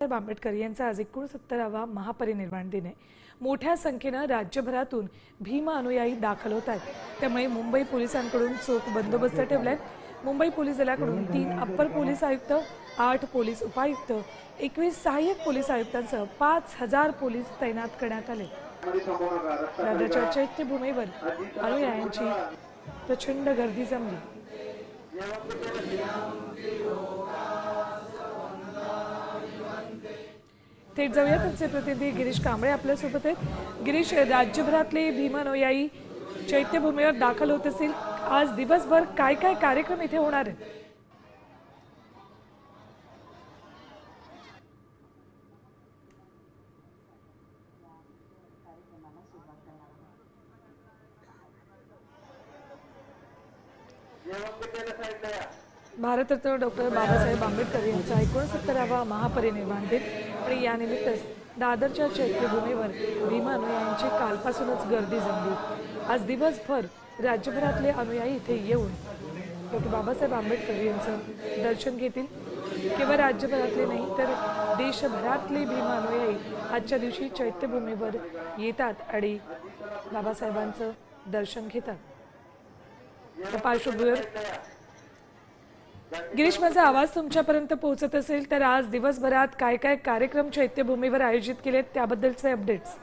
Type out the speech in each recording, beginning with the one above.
बाबासाहेब आंबेडकर यांचा आज एकोणसत्तरावा महापरिनिर्वाण दिन आहे. मोठ्या संख्येनं राज्यभरातून भीम अनुयायी दाखल होत आहेत. त्यामुळे मुंबई पोलिसांकडून चोख बंदोबस्त ठेवलाय. मुंबई पोलीस दलाकडून तीन अप्पर पोलीस आयुक्त आठ पोलीस उपायुक्त एकवीस सहाय्यक पोलीस आयुक्तांसह पाच हजार पोलीस तैनात करण्यात आले. दादरच्या चैत्यभूमीवर अनुयायांची प्रचंड गर्दी जमली. थेट जाऊया तुमचे प्रतिनिधी गिरीश कांबळे आपल्यासोबत आहेत. गिरीश राज्यभरातले भीम अनुयायी चैत्यभूमीवर दाखल होत असतील. आज दिवसभर काय काय कार्यक्रम इथे होणार आहेत? भारतरत्न डॉक्टर बाबासाहेब आंबेडकर यांचा एकोणसत्तरावा महापरिनिर्वाण दिन आणि यानिमित्तच दादरच्या चैत्यभूमीवर भीमा अनुयायांची कालपासूनच गर्दी जमली. आज दिवसभर राज्यभरातले अनुयायी इथे येऊन डॉक्टर बाबासाहेब आंबेडकर यांचं दर्शन घेतील. केवळ राज्यभरातले नाही तर देशभरातले भीमा अनुयायी आजच्या दिवशी चैत्यभूमीवर येतात आणि बाबासाहेबांचं दर्शन घेतात. त्या पार्श्वभूमीवर गिरीश माझा आवाज तुमच्यापर्यंत पोहोचत असेल तर आज दिवसभरात काय काय कार्यक्रम चैत्यभूमीवर आयोजित केलेत त्याबद्दलचे अपडेट्स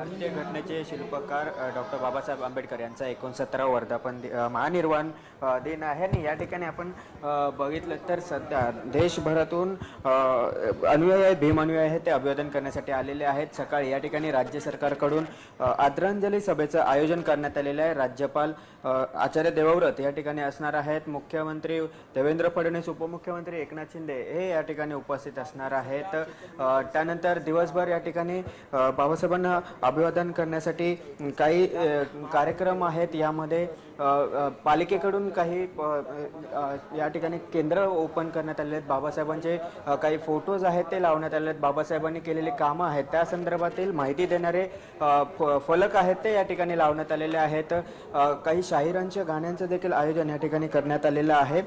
भारतीय घटनेचे शिल्पकार डॉक्टर बाबासाहेब आंबेडकर यांचा एकोणसत्तरावा वर्धापन दि- महानिर्वाण दिन आहे. आणि या ठिकाणी आपण बघितलं तर सध्या देशभरातून अनुयायी आहेत, भीम अनुयायी आहेत ते अभिवादन करण्यासाठी आलेले आहेत. सकाळी या ठिकाणी राज्य सरकारकडून आदरांजली सभेचं आयोजन करण्यात आलेलं आहे. राज्यपाल आचार्य देवव्रत या ठिकाणी असणार आहेत. मुख्यमंत्री देवेंद्र फडणवीस उपमुख्यमंत्री एकनाथ शिंदे हे या ठिकाणी उपस्थित असणार आहेत. त्यानंतर दिवसभर या ठिकाणी बाबासाहेबांना अभिवादन करण्यासाठी काही कार्यक्रम आहेत यामध्ये पालिकेकडून काही या ठिकाणी केंद्र ओपन करण्यात आले आहेत. बाबासाहेबांचे काही फोटोज आहेत ते लावण्यात आले आहेत. बाबासाहेबांनी केलेली कामं आहेत. त्या संदर्भातील माहिती देणारे फ- फलक आहेत ते या ठिकाणी लावण्यात आलेले आहेत. काही शाहिरांच्या गाण्यांचं देखील आयोजन या ठिकाणी करण्यात आलेलं आहे.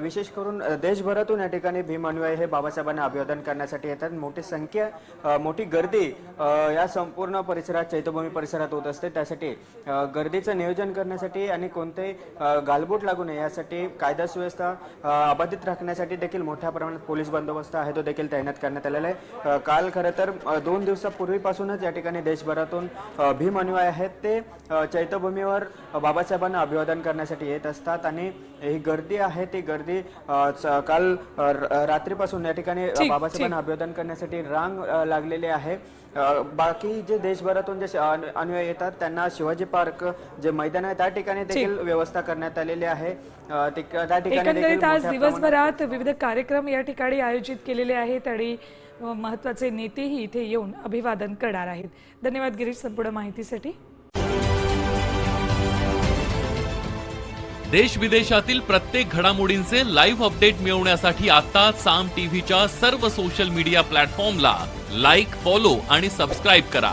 विशेष करून देशभरातून या ठिकाणी भीम अनुयायी हे बाबासाहेबांना अभिवादन करण्यासाठी येतात. मोठी संख्या मोठी गर्दी या संपूर्ण परिसरात चैत्यभूमी परिसरात होत असते. त्यासाठी गर्दीचं नियोजन करण्यासाठी आणि कोणते गालबोट लागू नये यासाठी कायदा सुव्यवस्था अबाधित राखण्यासाठी देखील मोठ्या प्रमाणात पोलीस बंदोबस्त आहे तो देखील तैनात करण्यात आलेला आहे. काल खरं तर दोन दिवसापूर्वीपासूनच या ठिकाणी देशभरातून भीम अनुयायी आहेत. ते चैत्यभूमीवर बाबासाहेबांना अभिवादन करण्यासाठी येत असतात आणि ही गर्दी आहे ती गर्दी काल रात्रीपासून या ठिकाणी बाबासाहेबांना अभिवादन करण्यासाठी रांग लागलेली आहे. बाकी जे देशभरातून जे अनुयायी येतात त्यांना शिवाजी पार्क जे मैदान आहे त्या ठिकाणी देखील व्यवस्था करण्यात आलेली आहे. अ, तिक- त्या ठिकाणी देखील एकंदरीत आज दिवसभरात विविध कार्यक्रम या ठिकाणी आयोजित केलेले आहेत आणि अ, महत्त्वाचे नेतेही इथे येऊन अभिवादन करणार आहेत. धन्यवाद गिरीश संपूर्ण माहितीसाठी. देश विदेशातील प्रत्येक घडामोडींचे लाईव्ह अपडेट मिळवण्यासाठी आता साम टीव्हीच्या सर्व सोशल मीडिया प्लॅटफॉर्मला लाईक फॉलो आणि सबस्क्राईब करा.